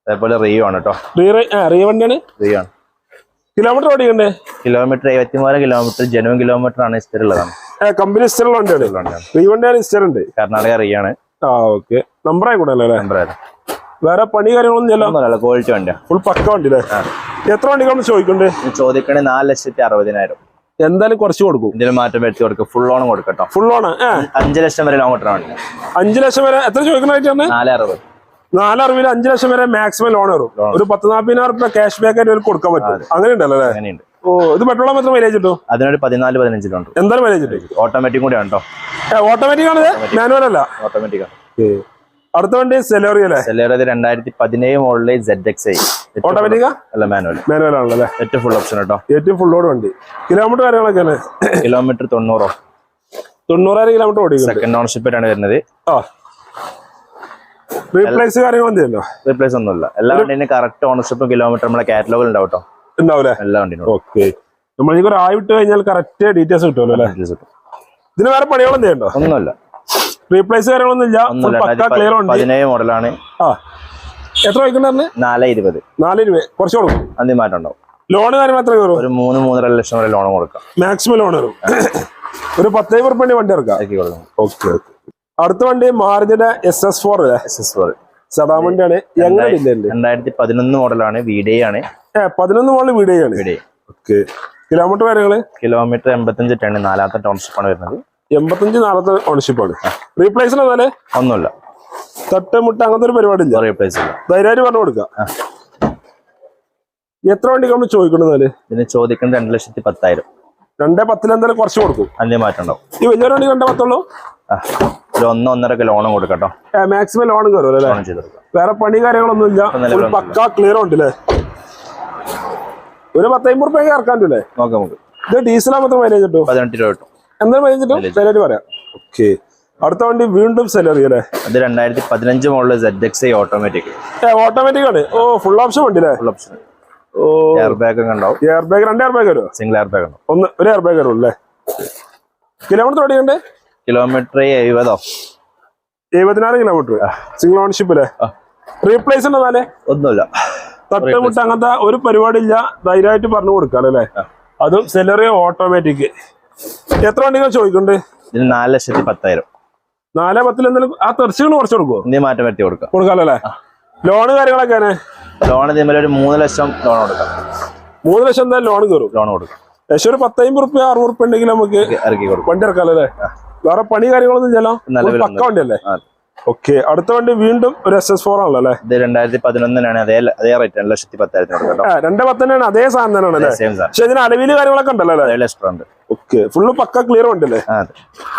അതേപോലെ റിയോ ആണ് കേട്ടോ റീ വണ്ടിയാണ്? റിയോ ആണ്. കിലോമീറ്റർ ഓടിക്കണ്ടേ? കിലോമീറ്റർ എഴുപത്തി മൂവായിരം കിലോമീറ്റർ ജനുവൻ കിലോമീറ്റർ ആണ് സ്ഥിരമുള്ളതാണ് കമ്പനി ഇസ്റ്ററുള്ള വണ്ടിയാണ്. റീ വണ്ടിയാണ്. ഇസ്റ്റർ ഉണ്ട് കർണാടക റിയോ ആണ്. ആ ഓക്കെ. നമ്പർ ആയിക്കോട്ടെ അല്ലേ? നമ്പർ വേറെ പണി കാര്യങ്ങളൊന്നും ഒന്നുമല്ല ക്വാളിറ്റി വണ്ടിയാ. ഫുൾ പക്ക വണ്ടി അല്ലേ എത്ര വണ്ടികളൊന്നും ചോദിക്കണ്ടേ? ചോദിക്കണേ നാല് ലക്ഷത്തി അറുപതിനായിരം. എന്തായാലും കുറച്ച് കൊടുക്കും. എന്തെങ്കിലും മാറ്റം വരുത്തി കൊടുക്കും. ഫുൾ ഓൺ കൊടുക്കട്ടോ. ഫുൾ ഓൺ അഞ്ച് ലക്ഷം വരെ ലോൺ വണ്ടി. അഞ്ച് ലക്ഷം വരെ എത്ര ചോദിക്കണായിട്ടാണ് നാല് അറുപത്. നാലറിവിൽ അഞ്ച് ലക്ഷം വരെ മാക്സിമം ലോൺ വരും. ഒരു പത്ത് നാൽപ്പതിനായിരം റുപ്യ ക്യാഷ് ബാക്ക് ആയിട്ട് കൊടുക്കാൻ പറ്റും. അങ്ങനെ ഉണ്ടല്ലോ അല്ലേ? അങ്ങനെയുണ്ട്. ഓ ഇത് പെട്രോൾ എത്ര മൈലേജ് കിട്ടും? അതിനൊരു പതിനാല് പതിനഞ്ച് ലോൺ എന്തായാലും മൈലേജ് കിട്ടും. ഓട്ടോമാറ്റിക് കൂടെ ആണ് ഓട്ടോമാറ്റിക് ആണ് മാനുവൽ അല്ല? ഓട്ടോമാറ്റിക് ആണ്. അടുത്ത വണ്ടി സെലോറി അല്ലേ? സെലോറി രണ്ടായിരത്തി പതിനേഴ് മോഡലിൽ സെഡ് എക്സ് ഐ അല്ല മാനുവൽ മാനുവൽ ആണല്ലോ ഏറ്റവും ഫുൾ ഓപ്ഷൻ കേട്ടോ ഏറ്റവും ഫുൾ ലോഡ് വണ്ടി. കിലോമീറ്റർ കാര്യങ്ങളൊക്കെയാണ് കിലോമീറ്റർ തൊണ്ണൂറോ? തൊണ്ണൂറായിരം കിലോമീറ്റർ ഓടിക്കുന്നുണ്ട് സെക്കൻഡ് ഓണർഷിപ്പായിട്ടാണ് വരുന്നത്. ആ. റീപ്ലേസ് കാര്യങ്ങളൊന്നും റീപ്ലേസ് ഒന്നുമില്ല. എല്ലാ വണ്ടിയും കറക്റ്റ് ഓണർഷിപ്പും കിലോമീറ്റർ നമ്മളെ കാറ്റലോഗിൽ ഉണ്ടാവും കേട്ടോ ഉണ്ടാവൂലേ? എല്ലാ വണ്ടീനും ഓക്കെ നമ്മൾ ഇതിക്ക് ഒരു ആയി വിട്ട് കഴിഞ്ഞാൽ കറക്റ്റ് ഡീറ്റെയിൽസ് കിട്ടുമല്ലോ അല്ലേ? ഇതിന് വേറെ പണികളൊന്നും ചെയ്യണ്ടോ? ഒന്നുമില്ല. റീപ്ലേസ് കാര്യങ്ങളൊന്നും ഇല്ല. ഫുൾ ക്ലിയർ ഉണ്ട് പതിനേഴ് മോഡലാണ് ആ. എത്ര വയ്ക്കണ്ടേ നാല് ഇരുപത്. നാല് രൂപ കുറച്ച് കൊടുക്കും. അതിന് മാറ്റം ഉണ്ടാവും. ലോൺ കാര്യം എത്ര കയറും ഒരു മൂന്ന് മൂന്നര ലക്ഷം വരെ ലോൺ കൊടുക്കാം. മാക്സിമം ലോൺ വരും. ഒരു പത്തൈമ്പത് റുപ്യ വണ്ടി ഇറക്കാം ആക്കി കൊടുക്കാം. ഓക്കെ ഓക്കെ അടുത്ത വണ്ടി മാരുതിയുടെ S S four S S four സദാ വണ്ടിയാണ്. എങ്ങനെ രണ്ടായിരത്തി പതിനൊന്ന് മോഡലാണ് വീഡിയോ ആണ്. പതിനൊന്ന് മോളിൽ വീടുകയാണ് ആണ് ഓക്കെ. കിലോമീറ്റർ കാര്യങ്ങൾ? കിലോമീറ്റർ എൺപത്തഞ്ച് ടൺ നാലാമത്തെ ടൗൺഷിപ്പാണ് വരുന്നത്. എൺപത്തഞ്ച് നാലത്തെ ഓണർഷിപ്പ് ആണ്. റീപ്ലേസിന് എന്നാൽ ഒന്നുമില്ല. തട്ട് മുട്ട അങ്ങനത്തെ ഒരു പരിപാടി ഇല്ല. റീപ്ലേസ് ഇല്ല. ധൈര്യമായിട്ട് പറഞ്ഞു കൊടുക്കാം. എത്ര വണ്ടിക്ക് നമ്മൾ ചോദിക്കണമെന്നാൽ ഇതിന് ചോദിക്കുന്നത് രണ്ട് ലക്ഷത്തി പത്തായിരം. രണ്ടേ പത്തിൽ എന്തായാലും കുറച്ച് കൊടുക്കും. അല്ലേ മാറ്റം ഉണ്ടാവും ഈ വലിയ വണ്ടി രണ്ടേ പത്തുള്ളൂ? ഒരു ഒന്ന് ലോണും കൊടുക്കട്ടോ മാക്സിമം ലോണും കയറും അല്ലേ? വേറെ പണി കാര്യങ്ങളൊന്നും ഇല്ല പക്കാ ക്ലിയർ ഉണ്ട് അല്ലേ ഒരു പത്തമ്പത് റുപ്യ ഇറക്കാൻ നോക്കാം നമുക്ക്. ഇത് ഡീസലാ മാത്രം മൈലേജ് കിട്ടും? പതിനെട്ട് രൂപ കിട്ടും. എന്താ മൈലേജ് കിട്ടും? സെലറി പറയാം. ഓക്കെ അടുത്ത വണ്ടി വീണ്ടും സെലറി അല്ലേ? അത് രണ്ടായിരത്തി പതിനഞ്ച് model Z X I automatic automatic ആണ്. ഓ ഫുൾ ഓപ്ഷൻ വണ്ടി അല്ലേ? ഫുൾ ഓപ്ഷൻ ഓ. എയർ ബാഗ് ഉണ്ടാവും. എയർ ബാഗ് രണ്ട് എയർ ബാഗ് വരുമോ സിംഗിൾ എയർ ബാഗ് ഉണ്ടാവും. ഒന്ന് ഒരു എയർ ബാഗ് വരുമല്ലേ കിലോമീറ്റർ ഓടിയുണ്ട് കിലോമീറ്റർ എഴുപതോ? എഴുപതിനായിരം കിലോമീറ്റർ സിംഗിൾ ഓൺഷിപ്പ് അല്ലേ? റീപ്ലേസ് ഉണ്ടോ അല്ലേ ഒന്നുമില്ല. തട്ടുമുട്ട അങ്ങനത്തെ ഒരു പരിപാടി ഇല്ല ധൈര്യമായിട്ട് പറഞ്ഞു കൊടുക്കാം അല്ലേ? അതും സെലറി ഓട്ടോമാറ്റിക് എത്ര വണ്ടികൾ ചോദിക്കുന്നുണ്ട്? നാല് ലക്ഷത്തി പത്തായിരം. നാല് പത്തിൽ എന്തെങ്കിലും ആ തെർച്ചുകൾ കുറച്ച് കൊടുക്കുമോ ഇനി മാറ്റം വരുത്തി കൊടുക്കാം. കൊടുക്കാമല്ലേ ലോണ് കാര്യങ്ങളൊക്കെ ലോൺ ഒരു മൂന്ന് ലക്ഷം ലോൺ കൊടുക്കാം. മൂന്ന് ലക്ഷം എന്തായാലും ലോൺ കയറും. ലോൺ കൊടുക്കാം. ഏകദേശം ഒരു പത്തമ്പത് റുപ്യ അറുപത് റുപ്യ ഉണ്ടെങ്കിൽ നമുക്ക് ഇറക്കി കൊടുക്കും. വണ്ടി ഇറക്കാമല്ലോ അല്ലേ? വേറെ പണി കാര്യങ്ങളൊന്നും ഇല്ലല്ലോ? പക്ക വണ്ടി അല്ലേ ആ. ഓക്കെ അടുത്ത വണ്ടി വീണ്ടും ഒരു എസ് എസ് ഫോർ ആണല്ലോ അല്ലേ? ഇത് രണ്ടായിരത്തി പതിനൊന്നിനാണ് അതേ അതേ റേറ്റ് രണ്ട് ലക്ഷത്തി പത്തായിരത്തിന് രണ്ട് കേട്ടോ. ആ, രണ്ടേ പത്ത് തന്നെയാണ് അതേ സാധനം തന്നെയാണ് അല്ലേ? സെയിം സാർ പക്ഷെ ഇതിന് അലവിൽ കാര്യങ്ങളൊക്കെ ഉണ്ടല്ലോ അല്ലേ? ലക്ഷ ഉണ്ട്. ഓക്കെ ഫുള്ള് പക്ക ക്ലിയർ ഉണ്ടല്ലേ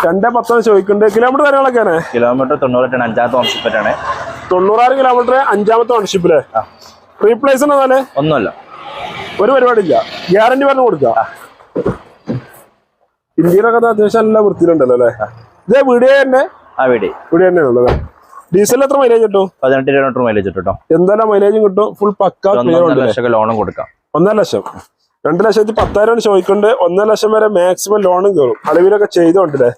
രണ്ടേ പത്താണ് ചോദിക്കുന്നുണ്ട്. കിലോമീറ്റർ കാര്യങ്ങളൊക്കെയാണ് കിലോമീറ്റർ തൊണ്ണൂറ് അഞ്ചാമത്തെ ഓൺഷിപ്പറ്റാണ് തൊണ്ണൂറാറ് കിലോമീറ്റർ അഞ്ചാമത്തെ ഓൺഷിപ്പിൽ. റീപ്ലേസ് ഉണ്ടെന്നാലേ ഒന്നുമല്ല. ഒരു പരിപാടി ഇല്ല. ഗ്യാരണ്ടി പറഞ്ഞു കൊടുക്കുക. ഇന്ത്യയിലൊക്കെ അത് അത്യാവശ്യം നല്ല വൃത്തിയിലുണ്ടല്ലോ അല്ലേ? ഇതേ വീഡിയോ തന്നെ ആ ഇവിടെ വീഡിയോ തന്നെയാണ് ഉള്ളത്? ഡീസൽ എത്ര മൈലേജ് കിട്ടും? പതിനെട്ട് കിലോമീറ്റർ മൈലേജ് കിട്ടും എന്തായാലും മൈലേജും കിട്ടും? ഫുൾ പക്ക ലക്ഷം ലോണും കൊടുക്കാം. ഒന്നര ലക്ഷം. രണ്ട് ലക്ഷത്തി പത്തായിരം ചോദിക്കൊണ്ട് ഒന്നര ലക്ഷം വരെ മാക്സിമം ലോണും കയറും അളവിലൊക്കെ ചെയ്തോണ്ടല്ലേ.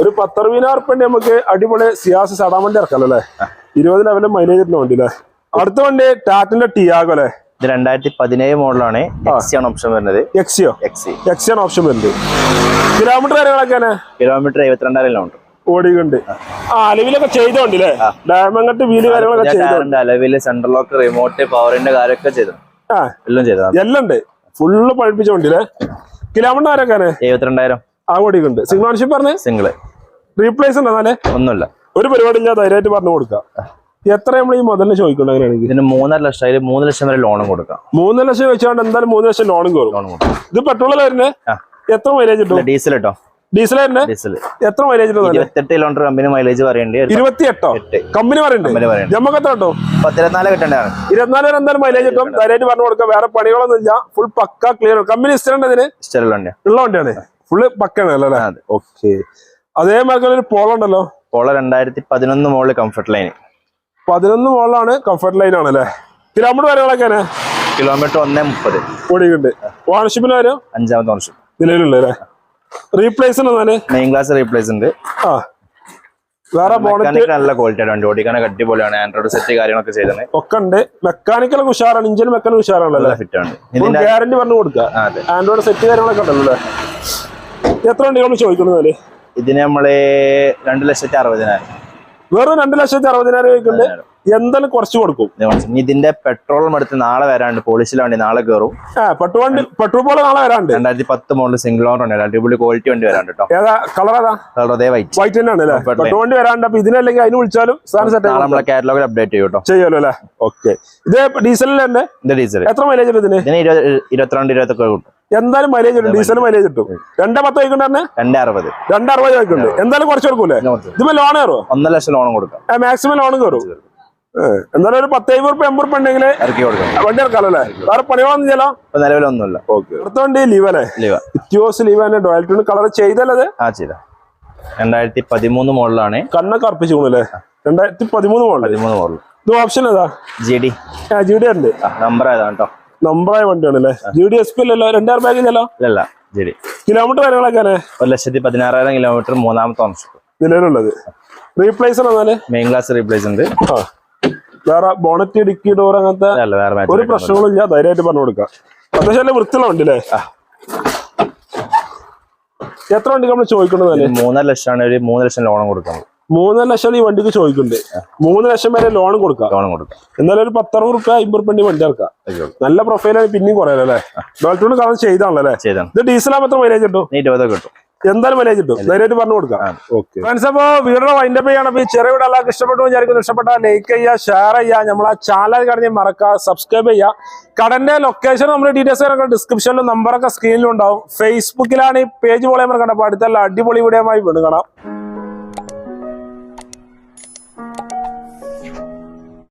ഒരു പത്തറുപതിനായിരം റുപ്യ നമുക്ക് അടിപൊളി സിയാസ് സടാൻ വണ്ടി ഇറക്കാം അല്ലേ? ഇരുപത് ലെവലിൽ മൈലേജ് കിട്ടുന്ന വണ്ടി അല്ലേ അടുത്ത വണ്ടി ടാറ്റിന്റെ ടിയാഗോ അല്ലേ? ഇത് രണ്ടായിരത്തി പതിനേഴ് മോഡലാണ് എക്സിയാണ് ഓപ്ഷൻ വരുന്നത്. എക്സിയോ എക്സി എക്സിയാണ് ഓപ്ഷൻ വരുന്നത്. കിലോമീറ്റർ കാര്യങ്ങളൊക്കെയാണ്? കിലോമീറ്റർ എഴുപത്തിരണ്ടായിരം ലോൺ ഓടിയുണ്ട് ആ അലവിലൊക്കെ ചെയ്തോണ്ടല്ലേ? ഡയമണ്ട് വീൽ കാര്യങ്ങളൊക്കെ ചെയ്തോണ്ട് അലവിൽ സെൻട്രൽ ലോക്ക് റിമോട്ട് പവറിന്റെ കാര്യമൊക്കെ ചെയ്തു. ആ. എല്ലാം ചെയ്തു. എല്ലാം ഉണ്ട്. ഫുള്ള് പഴിപ്പിച്ചോണ്ടില്ലേ? കിലോമീറ്റർ ആരൊക്കെയാണ്? എഴുപത്തിരണ്ടായിരം. ആ ഓടിയുണ്ട് സിംഗിൾ ഓൺഷിപ്പ് പറഞ്ഞേ? സിംഗിൾ റീപ്ലേസ് ഉണ്ടെന്നാലേ ഒന്നുമില്ല. ഒരു പരിപാടി ഇല്ല ധൈര്യമായിട്ട് പറഞ്ഞു കൊടുക്കാം എത്ര നമ്മൾ ഈ മുതലിന് ചോദിക്കണം അങ്ങനെയാണെങ്കിൽ? ഇതിന് മൂന്നര ലക്ഷം അതിൽ മൂന്ന് ലക്ഷം വരെ ലോണും കൊടുക്കാം. മൂന്ന് ലക്ഷം വെച്ചാണ്ട് എന്തായാലും മൂന്ന് ലക്ഷം ലോണും കയറും കൊടുക്കാം. ഇത് പെട്രോളല്ലേ വരുന്നത് എത്ര മൈലേജ് കിട്ടും? ഡീസൽ കേട്ടോ ഡീസൽ തന്നെ? എത്ര മൈലേജ് ഇരുപത്തെട്ട് കിലോമീറ്റർ കമ്പനി മൈലേജ് പറയേണ്ടി ഇരുപത്തിയെട്ടോ. കമ്പനി പറയുന്നുണ്ട് പറയുന്നുണ്ട് നമുക്ക് എത്ര കേട്ടോ പത്തിരുപത്തിനാല് കിട്ടണ്ടാണ് ഇരുപത്തിനാല് വരെ എന്തായാലും മൈലേജ് കിട്ടും. ധൈര്യമായിട്ട് പറഞ്ഞു കൊടുക്കാം. വേറെ പണികളൊന്നും ഇല്ല ഫുൾ പക്ക ക്ലിയർ കമ്പനി ഇഷ്ടമുണ്ട് ഇതിന്? ഉള്ള വണ്ടിയാണ്. ഫുള്ള് പക്കാണ് അല്ലേ? ഓക്കെ അതേമാതിരി ഒരു പോളോ ഉണ്ടല്ലോ. പോള രണ്ടായിരത്തി പതിനൊന്ന് മോളിൽ കംഫർട്ട് ലൈൻ പതിനൊന്ന് മോളിലാണ് കംഫർട്ട് ലൈൻ ആണ് അല്ലേ? കിലോമീറ്റർ കാര്യങ്ങളൊക്കെയാണ് കിലോമീറ്റർ ഒന്നേ മുപ്പത്. ഓടിയുണ്ട് ഓണർഷിപ്പിന് വരും? അഞ്ചാമത്തെ വർഷം നിലവിലുള്ള അല്ലേ? റീപ്ലേസ് മെയിൻ ക്ലാസ് റീപ്ലേസ് ഉണ്ട്. ആ. വേറെ നല്ല ക്വാളിറ്റി വണ്ടി ഓടിക്കാനൊക്കെ അടിപൊളിയാണ്. ആൻഡ്രോയിഡ് സെറ്റ് കാര്യങ്ങളൊക്കെ ചെയ്തത് ഒക്കെ ഉണ്ട്. മെക്കാനിക്കൽ ഉഷാറാണ്. ഇഞ്ചിൻ മെക്കാനിക് ഉഷാറാണല്ലോ ഫിറ്റ് ആണ്. ഗ്യാരണ്ടി പറഞ്ഞു കൊടുക്കുക. ആൻഡ്രോയിഡ് സെറ്റ് കാര്യങ്ങളൊക്കെ ഉണ്ടല്ലോ എത്ര വണ്ടികൾ ചോദിക്കുന്നത് ഇതിന് നമ്മൾ രണ്ട് ലക്ഷത്തി അറുപതിനായിരം. വെറും രണ്ട് ലക്ഷത്തി അറുപതിനായിരം ചോദിക്കുന്നുണ്ട് എന്തായാലും കുറച്ച് കൊടുക്കും. ഇത് ഇതിന്റെ പെട്രോൾ എടുത്ത് നാളെ വരാണ്ട് പോളിസിൽ വണ്ടി നാളെ കയറും പെട്രോൾ വണ്ടി പെട്രോൾ പോലെ നാളെ വരാണ്ട് രണ്ടായിരത്തി പത്ത് മോഡൽ സിംഗിൾ ഓണർ ഉണ്ട് അടിപൊളി ക്വാളിറ്റി വണ്ടി വരാണ്ട് കേട്ടോ. ഏതാ കളർ ഏതാ? കളർ അതേ വൈറ്റ് വൈറ്റ് തന്നെയാണ് അല്ലേ? പെട്രോൾ വണ്ടി വരാണ്ട് അപ്പൊ ഇതിനല്ലെങ്കിൽ അതിന് വിളിച്ചാലും സെറ്റ് നമ്മളെ കാറ്റലോഗിൽ അപ്ഡേറ്റ് ചെയ്യും കേട്ടോ. ചെയ്യാലോ അല്ലേ? ഓക്കെ ഇത് തന്നെ? ഇത് ഡീസൽ എത്ര മൈലേജ് ഇതിന്? ഇതിന് ഇരുപത് ഇരുപത്തിരണ്ട് ഇരുപത്തൊക്കെ കിട്ടും. എന്തായാലും മൈലേജ് ഉണ്ട് ഡീസൽ മൈലേജ് ഇട്ടു രണ്ടേ പത്ത് വയ്ക്കണ്ട തന്നെ രണ്ടേ അറുപത് രണ്ട് അറുപത് വയ്ക്കുന്നുണ്ട് എന്തായാലും കുറച്ച് കൊടുക്കൂലേ? ഇതിപ്പോ ലോൺ കയറും ഒന്നര ലക്ഷം ലോൺ കൊടുക്കാം. മാക്സിമം ലോൺ കയറും ഏ, എന്തായാലും ഒരു പത്തേ റുപ്യ എൺപത് റുപ്യ ഉണ്ടെങ്കിൽ വണ്ടി ഇറക്കാലോ അല്ലേ വേറെ പണികളൊന്നും ചില നിലവിലൊന്നുമില്ല. ഓക്കെ. അടുത്ത വണ്ടി ലീവ് അല്ലേ? ലീവ. ഇത്യോസ് ലീവ് തന്നെ ഡോയൽറ്റൂൺ കളർ ചെയ്തല്ലേ ആ ചെയ്ത. രണ്ടായിരത്തി പതിമൂന്ന് മോഡലാണ്. കണ്ണൊക്കെ അർപ്പിച്ചു അല്ലേ രണ്ടായിരത്തി പതിമൂന്ന് മോഡൽ പതിമൂന്ന് മോഡൽ ഇത് ഓപ്ഷൻ ഏതാ? ജി ഡി ആ ജി ഡി ഉണ്ട്. നമ്പർ ഏതാണ് കേട്ടോ നമ്പറായ വണ്ടിയാണ് അല്ലേ ജി ഡി എസ് പി അല്ലല്ലോ രണ്ടായിരം ബാഗ് അല്ലോ ഇല്ലല്ല ജി ഡി കിലോമീറ്റർ കാര്യങ്ങളൊക്കെ ഒരു ലക്ഷത്തി പതിനാറായിരം കിലോമീറ്റർ മൂന്നാമത്തെ നിലവിലുള്ളത്. റീപ്ലേസ് ആണ് മെയിൻ ക്ലാസ് റീപ്ലേസ് ഉണ്ട് ആ. വേറെ ബോണറ്റ് ഡിക്കി ഡോർ അങ്ങനത്തെ ഒരു പ്രശ്നങ്ങളില്ല പ്രശ്നങ്ങളും ഇല്ല. ധൈര്യമായിട്ട് പറഞ്ഞു കൊടുക്കാം. അത്യാവശ്യം നല്ല വൃത്തിയുള്ള വണ്ടി അല്ലേ എത്ര വണ്ടി നമ്മൾ ചോദിക്കുന്നത് മൂന്നര ലക്ഷമാണ് ഒരു മൂന്ന് ലക്ഷം ലോണും കൊടുക്കാം മൂന്നര ലക്ഷം ഈ വണ്ടിക്ക് ചോദിക്കുന്നുണ്ട്. മൂന്ന് ലക്ഷം വരെ ലോൺ കൊടുക്കാം. ലോണും കൊടുക്കാം. എന്നാലും ഒരു പത്തറുപത് റുപ്യ അമ്പത് റുപ്യ വണ്ടി ഇറക്കാം. നല്ല പ്രൊഫൈലാണ് പിന്നെയും കുറയല്ലേ? അല്ലേ കാരണം ചെയ്താണല്ലേ ഇത് ഡീസലാ മാത്രം മൈലേജ് കിട്ടും? ഇരുപതൊക്കെ കിട്ടും. എന്തായാലും മൈലേജ് കിട്ടും. ധൈര്യമായിട്ട് പറഞ്ഞു കൊടുക്കാം. ഫ്രണ്ട്സ് അപ്പോ വീടിന്റെ വൈൻഡപ്പ് ചെയ്യണം. അപ്പൊ ഈ ചെറിയ വീട് എല്ലാവർക്കും ഇഷ്ടപ്പെട്ടു വിചാരിക്കുന്നു. ഇഷ്ടപ്പെട്ട ലൈക്ക് ചെയ്യുക ഷെയർ ചെയ്യുക. നമ്മളെ ചാനൽ കടഞ്ഞ് മറക്കുക സബ്സ്ക്രൈബ് ചെയ്യുക. കടന്റെ ലൊക്കേഷൻ നമ്മുടെ ഡീറ്റെയിൽസ് ഒക്കെ ഡിസ്ക്രിപ്ഷനിലും നമ്പറൊക്കെ സ്ക്രീനിലും ഉണ്ടാവും. ഫേസ്ബുക്കിലാണ് ഈ പേജ് പോലെ കണ്ടപ്പോൾ അടുത്തുള്ള അടിപൊളി വീഡിയോ ആയി കാണാം.